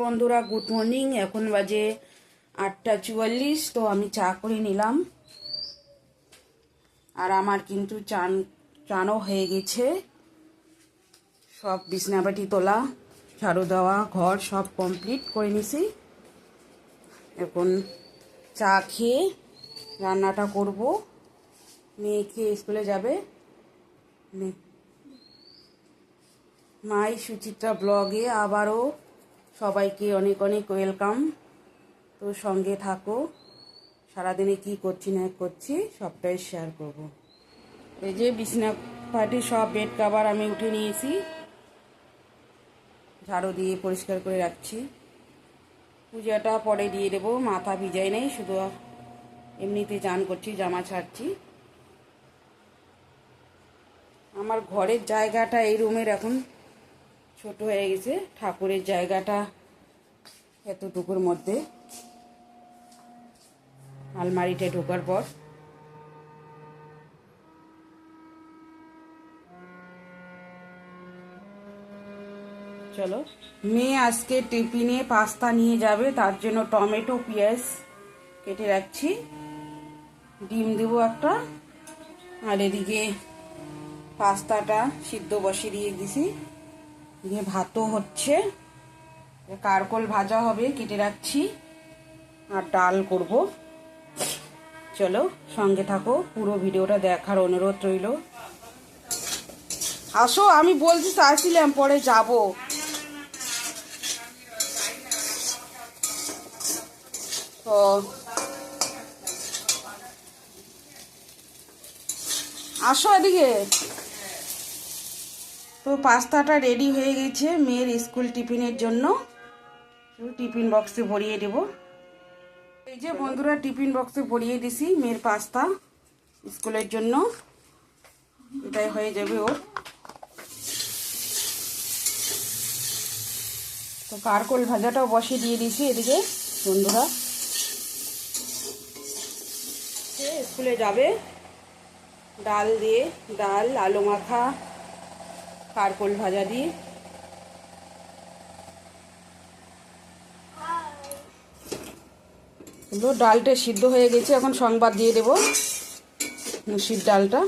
বন্ধুরা good morning এখন বাজে আটটা চুয়াল্লিশ, তো আমি চা করে নিলাম। আর আমার কিন্তু চান, চানও হয়ে গেছে। সব বিছনাবাটি তোলা, ঝাড়ু দেওয়া, ঘর সব কমপ্লিট করে নিছি। এখন চা খেয়ে রান্নাটা করব। মেয়ে খেয়ে স্কুলে যাবে? মাই সুচিত্রা ব্লগে আবারও সবাইকে অনেক অনেক ওয়েলকাম। তো সঙ্গে থাকো, সারাদিনে কি করছি না করছি সবটাই শেয়ার করব। এই যে বিছনা পাটি সব বেড কাভার আমি উঠে নিয়েছি। ঝাড়ু দিয়ে পরিষ্কার করে রাখছি। পূজাটা পরে দিয়ে দেবো, মাথা ভিজাই নেই, শুধু এমনিতে চান করছি, জামা ছাড়ছি। আমার ঘরের জায়গাটা এই রুমের এখন ছোট হয়ে গেছে। ঠাকুরের জায়গাটা এতটুকুর মধ্যে। আলমারিতে ঢোকার পর। চলো। মেয়ে আজকে টিফিনে পাস্তা নিয়ে যাবে, তার জন্য টমেটো, পেঁয়াজ কেটে রাখছি। ডিম দেবো একটা। আর এদিকে পাস্তাটা সিদ্ধ বসিয়ে দিয়ে দিছি। দিয়ে ভাতও হচ্ছে। কারকল ভাজা হবে, কেটে রাখছি। আর ডাল করব। চলো, সঙ্গে থাকো, পুরো ভিডিওটা দেখার অনুরোধ রইল। আসো, আমি বলছি চাইছিলাম পরে যাব। তো, আসো এদিকে। তো পাস্তাটা রেডি হয়ে গেছে মেয়ের স্কুল টিফিনের জন্য। টিফিন বক্সে ভরিয়ে দেব। এই যে বন্ধুরা, টিফিন বক্সে ভরিয়ে দিছি মেয়ের পাস্তা স্কুলের জন্য। এটাই হয়ে যাবে ওর। তো কারকল ভাজাটাও বসিয়ে দিয়ে দিছি এদিকে, বন্ধুরা। স্কুলে যাবে। ডাল দিয়ে ডাল, আলু মাখা কারকল ভাজা দিয়ে। হলো ডালটা সিদ্ধ হয়ে গেছে, এখন সংবাদ দিয়ে দেব মুসির ডালটা।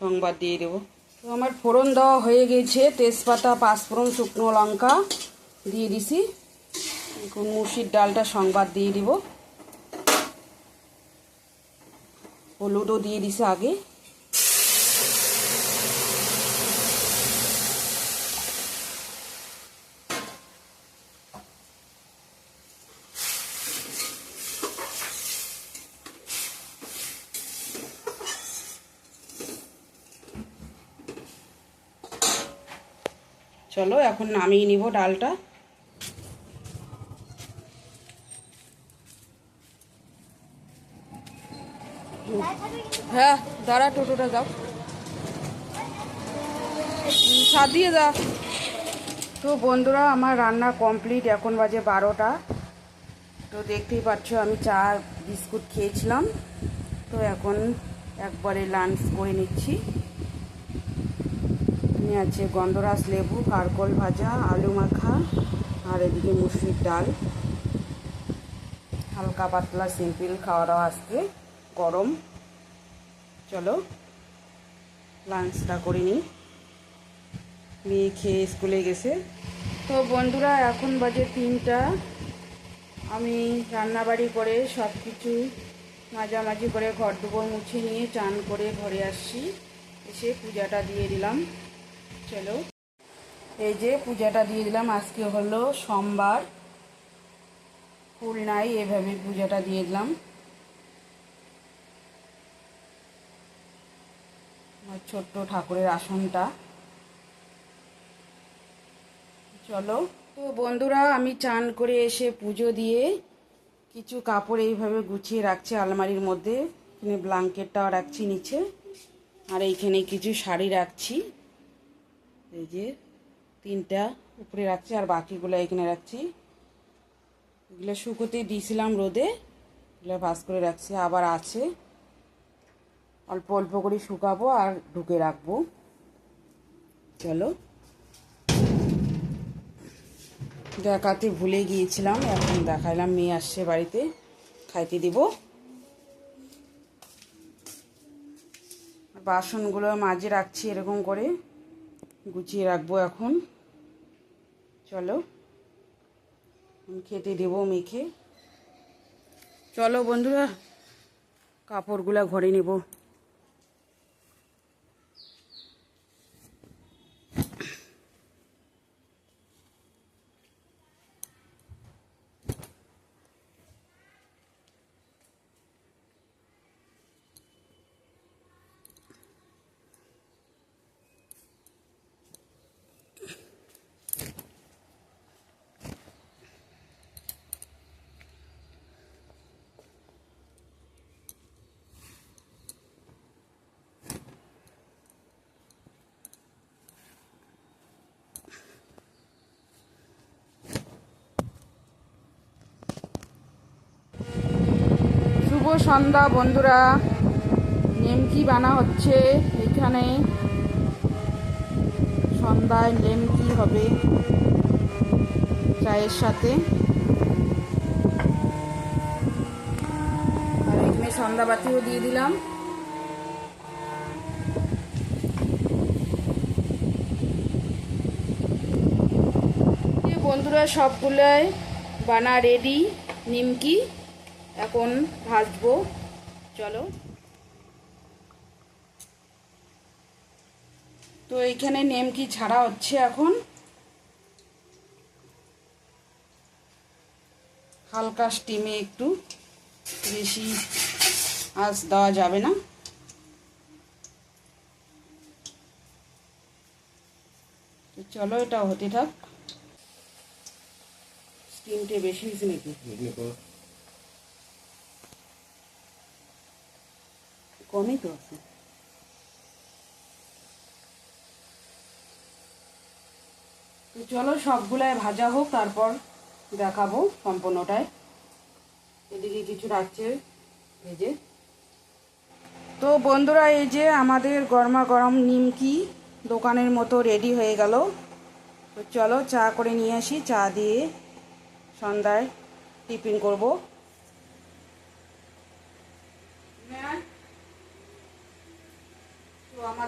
সংবাদ দিয়ে দেব। তো আমার ফোড়ন দেওয়া হয়ে গেছে, তেজপাতা, পাঁচফোড়ন, শুকনো লঙ্কা দিয়ে দিছি। এখন মুসির ডালটা সংবাদ দিয়ে দিব। হলুদও দিয়ে দিছে আগে। চলো এখন নামিয়ে নিব ডালটা। হ্যাঁ দাঁড়া, টোটোটা যাও। সাত দিয়ে যা। তো বন্ধুরা, আমার রান্না কমপ্লিট, এখন বাজে বারোটা। তো দেখতেই পাচ্ছ, আমি চা, বিস্কুট খেয়েছিলাম। তো এখন একবারে লাঞ্চ করে নিচ্ছি। আছে গন্ধরাস লেবু, কারকল ভাজা, আলু মাখা, আর এদিকে মুসুরির ডাল। হালকা পাতলা, সিম্পল খাওয়া দাওয়া আজকে, গরম। চলো লাঞ্চটা করে নিই। মেয়ে খেয়ে স্কুলে গেছে। তো বন্ধুরা, এখন বাজে তিনটা। আমি রান্নাবাড়ি করে সব কিছু মাঝামাঝি করে ঘর দুপুর মুছে নিয়ে চান করে ঘরে আসছি। এসে পূজাটা দিয়ে দিলাম। চলো। এই যে পূজাটা দিয়ে দিলাম, আজকে হলো সোমবার। ফুল নাই, এভাবে পূজাটা দিয়ে দিলাম। আমার ছোট্ট ঠাকুরের আসনটা। চলো। তো বন্ধুরা, আমি চান করে এসে পুজো দিয়ে কিছু কাপড় এইভাবে গুছিয়ে রাখছি আলমারির মধ্যে। এখানে ব্ল্যাঙ্কেটটাও রাখছি নিচে। আর এইখানে কিছু শাড়ি রাখছি। এই যে তিনটা, উপরে রাখছি আর বাকিগুলো এখানে রাখছি। এগুলো শুকোতে দিয়েছিলাম রোদে, এগুলো ভাস করে রাখছি, আবার আছে। অল্প অল্প করে শুকাবো আর ঢুকে রাখব। চলো। দেখাতে ভুলে গিয়েছিলাম, এখন দেখাইলাম, মেয়ে আসছে বাড়িতে, খাইতে দিব। বাসনগুলো মাঝে রাখছি এরকম করে। গুছিয়ে রাখব এখন। চলো। খেতে দেবো মেখে। চলো বন্ধুরা কাপড়গুলা ঘরে নেব। সন্ধ্যা, বন্ধুরা। নেমকি বানা হচ্ছে এখানে। সন্ধ্যায় নেমকি হবে চায়ের সাথে। আর এখানে সন্ধ্যাবাতিও দিয়ে দিলাম। বন্ধুরা সবগুলোই বানা রেডি, নিমকি। এখন ভাজবো। চলো। তো এইখানে নেমকি ছাড়া হচ্ছে এখন। হালকা স্টিমে একটু বেশি আঁচ দেওয়া যাবে না। তো চলো এটা হতে থাক। স্টিমটা বেশি হয়েছে নাকি? কমই তো আছে। তো চলো সবগুলাই ভাজা হোক, তারপর দেখাবো সম্পূর্ণটায় এদিকে কিছু রাখছে ভেজে তো বন্ধুরা, এই যে আমাদের গরমা গরম নিমকি দোকানের মতো রেডি হয়ে গেল। তো চলো চা করে নিয়ে আসি। চা দিয়ে সন্ধ্যায় টিফিন করব।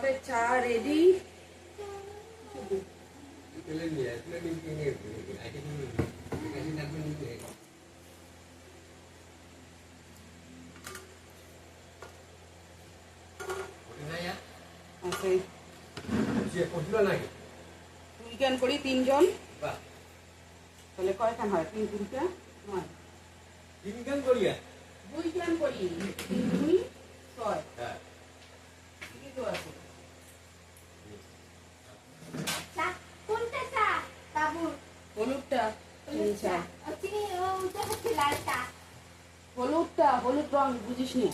আমাদের চা রেডি করি তিনজন। তাহলে কয়খান হয়? তিন তিনটা নয়। উইকেন্ড করি। তিন দুই ছয়। ঠিকই তো আছে চা কোনটা চা বাবুর হলুদটা। চিনি চা চিনি ওটা হচ্ছে হলুদটা হলুদ রং বুঝিস নি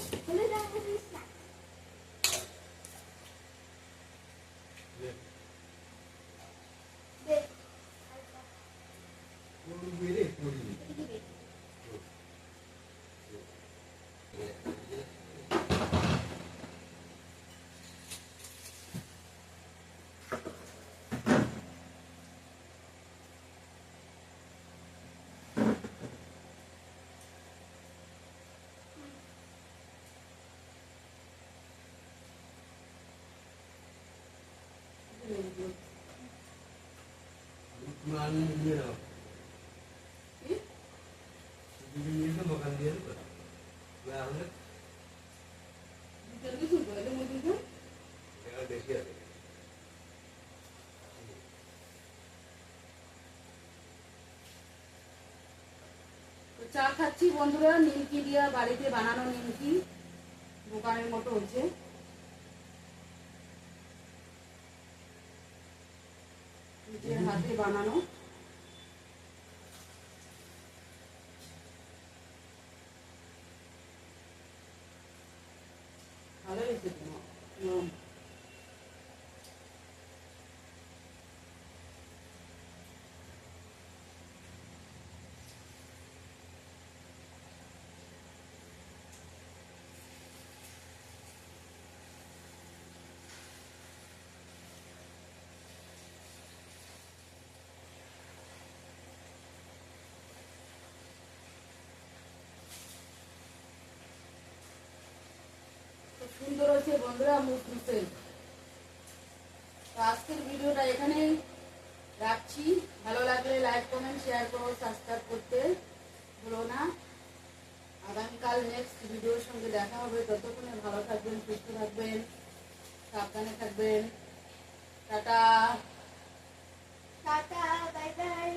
চা খাচ্ছি বন্ধুরা নিমকি দিয়া বাড়িতে বানানো নিমকি। দোকানের মতো হচ্ছে নিজের হাতে বানানো। Um, সুন্দর হয়েছে বন্ধুরা মুখমুখে তো আজকের ভিডিওটা এখানেই রাখছি। ভালো লাগলে লাইক কমেন্ট শেয়ার করো সাবস্ক্রাইব করতে ভুলো না। আগামীকাল নেক্সট ভিডিওর সঙ্গে দেখা হবে। ততক্ষণে ভালো থাকবেন সুস্থ থাকবেন সাবধানে থাকবেন। টাটা। Tata bye bye